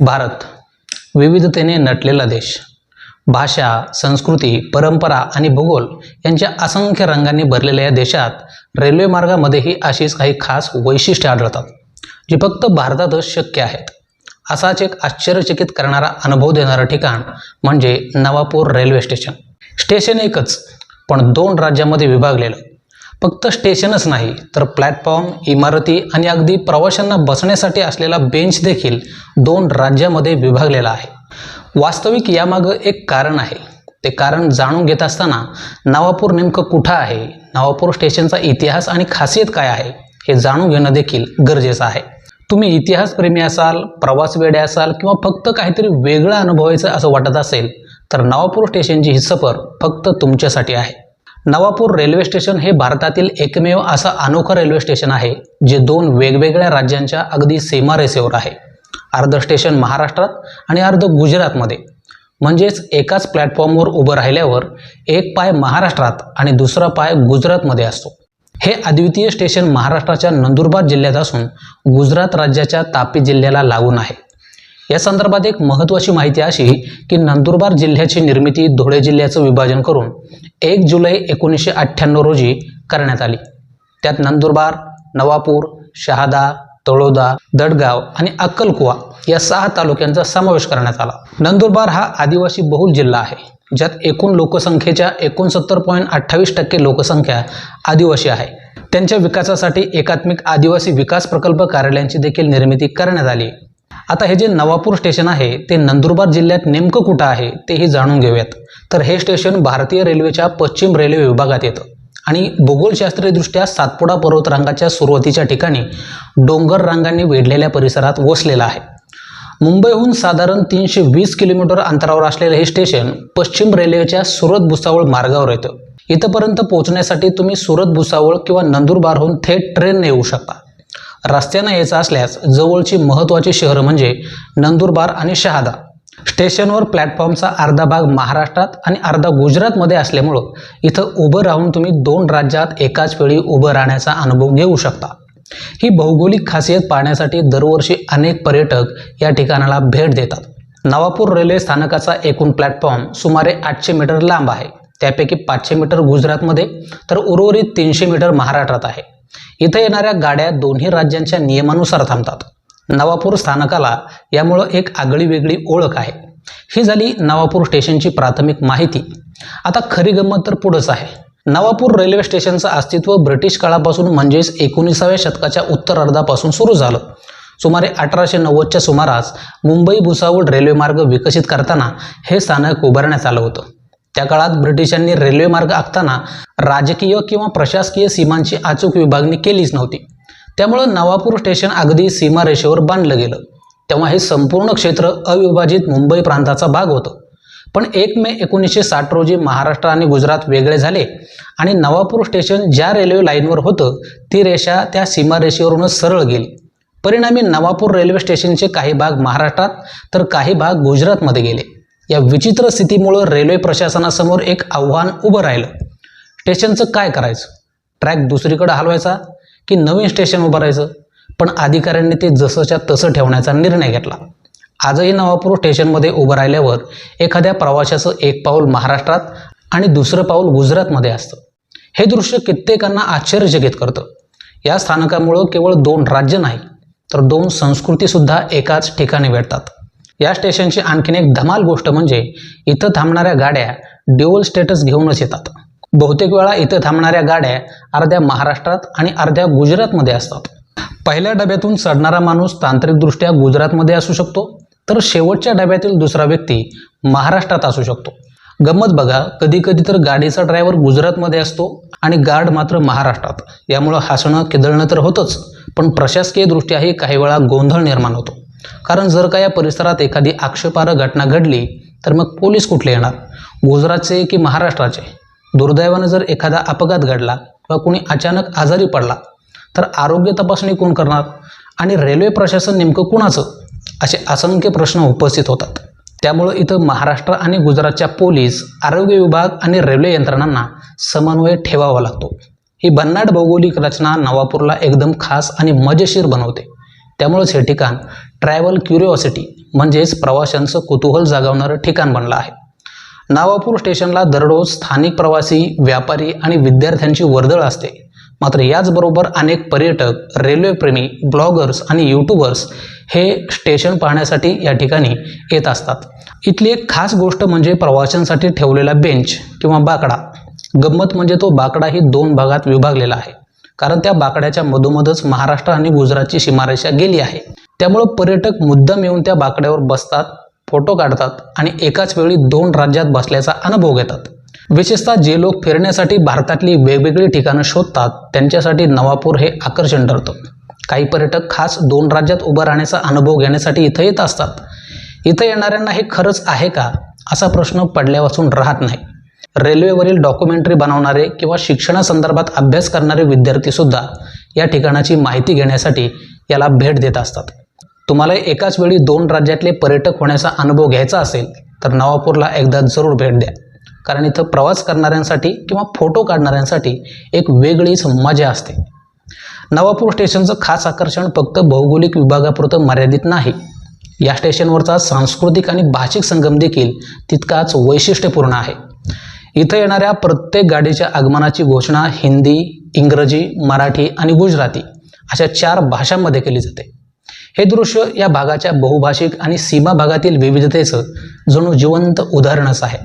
भारत विविधतेने नटलेला देश. भाषा संस्कृती परंपरा आणि भूगोल यांच्या असंख्य रंगांनी भरलेल्या या देशात रेल्वे मार्गामध्येही अशीच काही खास वैशिष्ट्ये आढळतात जी फक्त भारतातच शक्य आहेत. असाच एक आश्चर्यचकित करणारा अनुभव देणारं ठिकाण म्हणजे नवापूर रेल्वे स्टेशन. स्टेशन एकच पण दोन राज्यामध्ये विभागलेलं. फक्त स्टेशनच नाही तर प्लॅटफॉर्म इमारती आणि अगदी प्रवाशांना बसण्यासाठी असलेला बेंच देखील दोन राज्यामध्ये विभागलेला आहे. वास्तविक यामागं एक कारण आहे. ते कारण जाणून घेत असताना नवापूर नेमकं कुठं आहे? नवापूर स्टेशनचा इतिहास आणि खासियत काय आहे? हे जाणून घेणं देखील गरजेचं आहे. तुम्ही इतिहासप्रेमी असाल प्रवास वेडे असाल किंवा फक्त काहीतरी वेगळं अनुभवायचं असं वाटत असेल तर नवापूर स्टेशनची ही सफर फक्त तुमच्यासाठी आहे. नवापूर रेल्वे स्टेशन हे भारतातील एकमेव असं अनोखं रेल्वे स्टेशन आहे जे दोन वेगवेगळ्या राज्यांच्या अगदी सीमारेषेवर आहे. अर्ध स्टेशन महाराष्ट्रात आणि अर्ध गुजरातमध्ये. म्हणजेच एकाच प्लॅटफॉर्मवर उभं राहिल्यावर एक पाय महाराष्ट्रात आणि दुसरा पाय गुजरातमध्ये असतो. हे अद्वितीय स्टेशन महाराष्ट्राच्या नंदुरबार जिल्ह्यात असून गुजरात राज्याच्या तापी जिल्ह्याला लागून आहे. या संदर्भात एक महत्त्वाची माहिती अशी की नंदुरबार जिल्ह्याची निर्मिती धुळे जिल्ह्याचं विभाजन करून एक जुलै एकोणीसशे अठ्ठ्याण्णव रोजी करण्यात आली. त्यात नंदुरबार नवापूर शहादा तळोदा दडगाव आणि अक्कलकुवा या सहा तालुक्यांचा समावेश करण्यात आला. नंदुरबार हा आदिवासी बहुल जिल्हा आहे ज्यात एकूण लोकसंख्येच्या एकोणसत्तर पॉईंट अठ्ठावीस टक्के लोकसंख्या आदिवासी आहे. त्यांच्या विकासासाठी एकात्मिक आदिवासी विकास प्रकल्प कार्यालयांची देखील निर्मिती करण्यात आली. आता हे जे नवापूर स्टेशन आहे ते नंदुरबार जिल्ह्यात नेमकं कुठं आहे तेही जाणून घेऊयात. तर हे स्टेशन भारतीय रेल्वेच्या पश्चिम रेल्वे विभागात येतं. आणि भूगोलशास्त्रीयदृष्ट्या सातपुडा पर्वतरांगाच्या सुरुवातीच्या ठिकाणी डोंगर रांगांनी वेढलेल्या परिसरात वसलेलं आहे. मुंबईहून साधारण तीनशे वीस किलोमीटर अंतरावर असलेलं हे स्टेशन पश्चिम रेल्वेच्या सुरत भुसावळ मार्गावर येतं. इथंपर्यंत पोहोचण्यासाठी तुम्ही सुरत भुसावळ किंवा नंदुरबारहून थेट ट्रेनने येऊ शकता. रस्त्यानं यायचं असल्यास जवळची महत्त्वाची शहरं म्हणजे नंदुरबार आणि शहादा. स्टेशनवर प्लॅटफॉर्मचा अर्धा भाग महाराष्ट्रात आणि अर्धा गुजरातमध्ये असल्यामुळं इथं उभं राहून तुम्ही दोन राज्यात एकाच वेळी उभं राहण्याचा अनुभव घेऊ शकता. ही भौगोलिक खासियत पाहण्यासाठी दरवर्षी अनेक पर्यटक या ठिकाणाला भेट देतात. नवापूर रेल्वे स्थानकाचा एकूण प्लॅटफॉर्म सुमारे आठशे मीटर लांब आहे. त्यापैकी पाचशे मीटर गुजरातमध्ये तर उर्वरित तीनशे मीटर महाराष्ट्रात आहे. इथं येणाऱ्या गाड्या दोन्ही राज्यांच्या नियमानुसार थांबतात. नवापूर स्थानकाला यामुळं एक आगळी वेगळी ओळख आहे. ही झाली नवापूर स्टेशनची प्राथमिक माहिती. आता खरी गंमत तर पुढंच आहे. नवापूर रेल्वे स्टेशनचं अस्तित्व ब्रिटिश काळापासून म्हणजेच एकोणीसाव्या शतकाच्या उत्तरार्धापासून सुरू झालं. सुमारे अठराशे नव्वदच्या सुमारास मुंबई भुसावळ रेल्वेमार्ग विकसित करताना हे स्थानक उभारण्यात आलं होतं. त्या काळात ब्रिटिशांनी रेल्वे मार्ग आखताना राजकीय किंवा प्रशासकीय सीमांची अचूक विभागणी केलीच नव्हती. त्यामुळं नवापूर स्टेशन अगदी सीमारेषेवर बांधलं गेलं. तेव्हा हे संपूर्ण क्षेत्र अविभाजित मुंबई प्रांताचा भाग होतं. पण एक मे एकोणीसशे साठ रोजी महाराष्ट्र आणि गुजरात वेगळे झाले आणि नवापूर स्टेशन ज्या रेल्वे लाईनवर होतं ती रेषा त्या सीमारेषेवरूनच सरळ गेली. परिणामी नवापूर रेल्वे स्टेशनचे काही भाग महाराष्ट्रात तर काही भाग गुजरातमध्ये गेले. या विचित्र स्थितीमुळं रेल्वे प्रशासनासमोर एक आव्हान उभं राहिलं. स्टेशनचं काय करायचं? ट्रॅक दुसरीकडे हलवायचा की नवीन स्टेशन उभारायचं पण अधिकाऱ्यांनी ते जसंच्या तसं ठेवण्याचा निर्णय घेतला. आजही नवापूर स्टेशनमध्ये उभं राहिल्यावर एखाद्या प्रवाशाचं एक पाऊल महाराष्ट्रात आणि दुसरं पाऊल गुजरातमध्ये असतं. हे दृश्य कित्येकांना आश्चर्यचकित करतं. या स्थानकामुळं केवळ दोन राज्य नाही तर दोन संस्कृतीसुद्धा एकाच ठिकाणी भेटतात या स्टेशनची आणखीन एक धमाल गोष्ट म्हणजे इथं थांबणाऱ्या गाड्या ड्युअल स्टेटस घेऊनच येतात. बहुतेक वेळा इथं थांबणाऱ्या गाड्या अर्ध्या महाराष्ट्रात आणि अर्ध्या गुजरातमध्ये असतात. पहिल्या डब्यातून चढणारा माणूस तांत्रिकदृष्ट्या गुजरातमध्ये असू शकतो तर शेवटच्या डब्यातील दुसरा व्यक्ती महाराष्ट्रात असू शकतो. गंमत बघा कधी कधी तर गाडीचा ड्रायव्हर गुजरातमध्ये असतो आणि गार्ड मात्र महाराष्ट्रात. यामुळं हसणं किदळणं तर होतंच पण प्रशासकीय दृष्ट्याही काही वेळा गोंधळ निर्माण होतो. कारण जर का या परिसरात एखादी आक्षेपार्ह घटना घडली तर मग पोलीस कुठले येणार? गुजरातचे की महाराष्ट्राचे? दुर्दैवानं जर एखादा अपघात घडला किंवा कोणी अचानक आजारी पडला तर आरोग्य तपासणी कोण करणार? आणि रेल्वे प्रशासन नेमकं कुणाचं? असे असंख्य प्रश्न उपस्थित होतात. त्यामुळं इथं महाराष्ट्र आणि गुजरातच्या पोलीस आरोग्य विभाग आणि रेल्वे यंत्रणांना समन्वय ठेवावा लागतो. ही भन्नाट भौगोलिक रचना नवापूरला एकदम खास आणि मजेशीर बनवते. त्यामुळंच हे ठिकाण ट्रॅव्हल क्युरिओसिटी म्हणजेच प्रवाशांचं कुतूहल जागवणारं ठिकाण बनलं आहे. नावापूर स्टेशनला दररोज स्थानिक प्रवासी व्यापारी आणि विद्यार्थ्यांची वर्दळ असते. मात्र याचबरोबर अनेक पर्यटक रेल्वेप्रेमी ब्लॉगर्स आणि यूट्यूबर्स हे स्टेशन पाहण्यासाठी या ठिकाणी येत असतात. इथली एक खास गोष्ट म्हणजे प्रवाशांसाठी ठेवलेला बेंच किंवा बाकडा. गंमत म्हणजे तो बाकडा ही दोन भागात विभागलेला आहे. कारण त्या बाकड्याच्या मधोमधच महाराष्ट्र आणि गुजरातची सीमारेषा गेली आहे. त्यामुळं पर्यटक मुद्दाम येऊन त्या बाकड्यावर बसतात फोटो काढतात आणि एकाच वेळी दोन राज्यात बसल्याचा अनुभव घेतात. विशेषतः जे लोक फिरण्यासाठी भारतातली वेगवेगळी ठिकाणं शोधतात त्यांच्यासाठी नवापूर हे आकर्षण ठरतं. काही पर्यटक खास दोन राज्यात उभं राहण्याचा अनुभव घेण्यासाठी इथं येत असतात. इथं येणाऱ्यांना हे खरंच आहे का? असा प्रश्न पडल्यापासून राहत नाही. रेल्वेवरील डॉक्युमेंटरी बनवणारे किंवा शिक्षणासंदर्भात अभ्यास करणारे विद्यार्थीसुद्धा या ठिकाणाची माहिती घेण्यासाठी याला भेट देत असतात. तुम्हाला एकाच वेळी दोन राज्यातले पर्यटक होण्याचा अनुभव घ्यायचा असेल तर नवापूरला एकदा जरूर भेट द्या. कारण इथं प्रवास करणाऱ्यांसाठी किंवा फोटो काढणाऱ्यांसाठी एक वेगळीच मजा असते. नवापूर स्टेशनचं खास आकर्षण फक्त भौगोलिक विभागापुरतं मर्यादित नाही. या स्टेशनवरचा सांस्कृतिक आणि भाषिक संगम देखील तितकाच वैशिष्ट्यपूर्ण आहे. इथं येणाऱ्या प्रत्येक गाडीच्या आगमनाची घोषणा हिंदी इंग्रजी मराठी आणि गुजराती अशा चार भाषांमध्ये केली जाते. हे दृश्य या भागाच्या बहुभाषिक आणि सीमा भागातील विविधतेचं जणू जिवंत उदाहरणच आहे.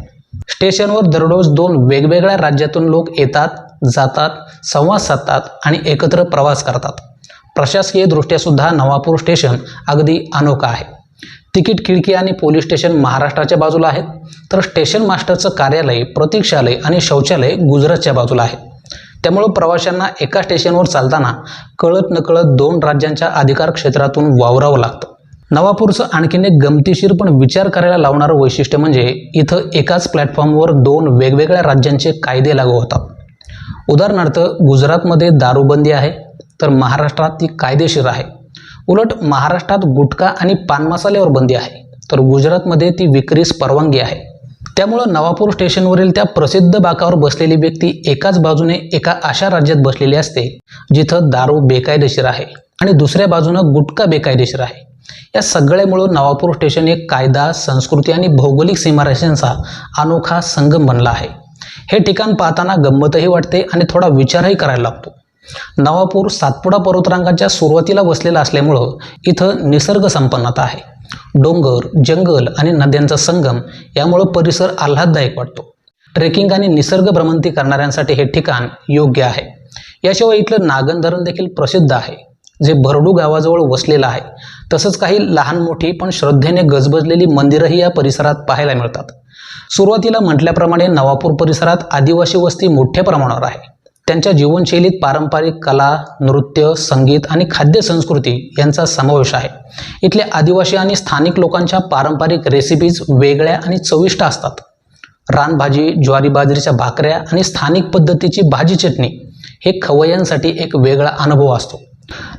स्टेशनवर दररोज दोन वेगवेगळ्या राज्यातून लोक येतात जातात संवाद साधतात आणि एकत्र प्रवास करतात. प्रशासकीय दृष्ट्यासुद्धा नवापूर स्टेशन अगदी अनोखा आहे. तिकीट खिडकी आणि पोलीस स्टेशन महाराष्ट्राच्या बाजूला आहेत. तर स्टेशन मास्टरचं कार्यालय प्रतीक्षालय आणि शौचालय गुजरातच्या बाजूला आहे. त्यामुळं प्रवाशांना एका स्टेशनवर चालताना कळत नकळत दोन राज्यांच्या अधिकार क्षेत्रातून वावरावं लागतं. नवापूरचं आणखीन एक गमतीशीर पण विचार करायला लावणारं वैशिष्ट्य म्हणजे इथं एकाच प्लॅटफॉर्मवर दोन वेगवेगळ्या राज्यांचे कायदे लागू होतात. उदाहरणार्थ गुजरातमध्ये दारूबंदी आहे तर महाराष्ट्रात ती कायदेशीर आहे. उलट महाराष्ट्रात गुटखा आणि पान मसाल्यावर बंदी आहे तर गुजरातमध्ये ती विक्रीस परवानगी आहे. त्यामुळं नवापूर स्टेशनवरील त्या प्रसिद्ध बाकावर बसलेली व्यक्ती एकाच बाजूने एका अशा राज्यात बसलेली असते जिथं दारू बेकायदेशीर आहे आणि दुसऱ्या बाजूनं गुटखा बेकायदेशीर आहे. या सगळ्यामुळं नवापूर स्टेशन एक कायदा संस्कृती आणि भौगोलिक सीमारेषांचा अनोखा संगम बनला आहे. हे ठिकाण पाहताना गंमतही वाटते आणि थोडा विचारही करायला लागतो. नवापूर सातपुडा पर्वतरांगाच्या सुरुवातीला वसलेला असल्यामुळं इथं निसर्ग संपन्नता आहे. डोंगर जंगल आणि नद्यांचा संगम यामुळं परिसर आल्हाददायक वाटतो. ट्रेकिंग आणि निसर्ग भ्रमंती करणाऱ्यांसाठी हे ठिकाण योग्य आहे. याशिवाय इथलं नागन धरण देखील प्रसिद्ध आहे जे भरडू गावाजवळ वसलेलं आहे. तसंच काही लहान मोठी पण श्रद्धेने गजबजलेली मंदिरंही या परिसरात पाहायला मिळतात. सुरुवातीला म्हटल्याप्रमाणे नवापूर परिसरात आदिवासी वस्ती मोठ्या प्रमाणावर आहे. त्यांच्या जीवनशैलीत पारंपरिक कला नृत्य संगीत आणि खाद्य संस्कृती यांचा समावेश आहे. इथले आदिवासी आणि स्थानिक लोकांच्या पारंपरिक रेसिपीज वेगळ्या आणि चविष्ट असतात. रानभाजी ज्वारी बाजरीच्या भाकऱ्या आणि स्थानिक पद्धतीची भाजी चटणी हे खवय्यांसाठी एक वेगळा अनुभव असतो.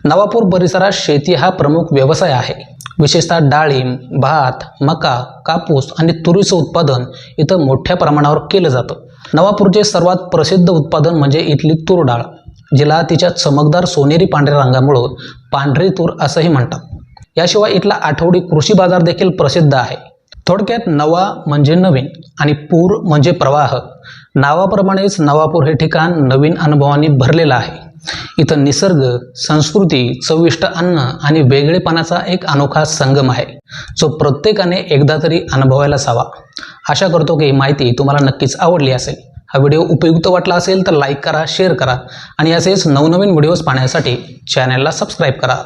नवापूर परिसरात शेती हा प्रमुख व्यवसाय आहे. विशेषतः डाळिंब भात मका कापूस आणि तुरीचं उत्पादन इथं मोठ्या प्रमाणावर केलं जातं. नवापूरचे सर्वात प्रसिद्ध उत्पादन म्हणजे इथली तूर डाळ जिला तिच्या चमकदार सोनेरी पांढऱ्या रंगामुळं पांढरी तूर असंही म्हणतात. याशिवाय इथला आठवडी कृषी बाजार देखील प्रसिद्ध आहे. थोडक्यात नवा म्हणजे नवीन आणि पूर म्हणजे प्रवाह. नावाप्रमाणेच नवापूर हे ठिकाण नवीन अनुभवांनी भरलेलं आहे. इथं निसर्ग संस्कृती चविष्ट अन्न आणि वेगळेपणाचा एक अनोखा संगम आहे. जो प्रत्येकाने एकदा तरी अनुभवायलाच हवा आशा करतो की ही माहिती तुम्हाला नक्कीच आवडली असेल. हा व्हिडिओ उपयुक्त वाटला असेल तर लाईक करा शेअर करा आणि असेच नवनवीन व्हिडिओज पाहण्यासाठी चॅनलला सबस्क्राईब करा.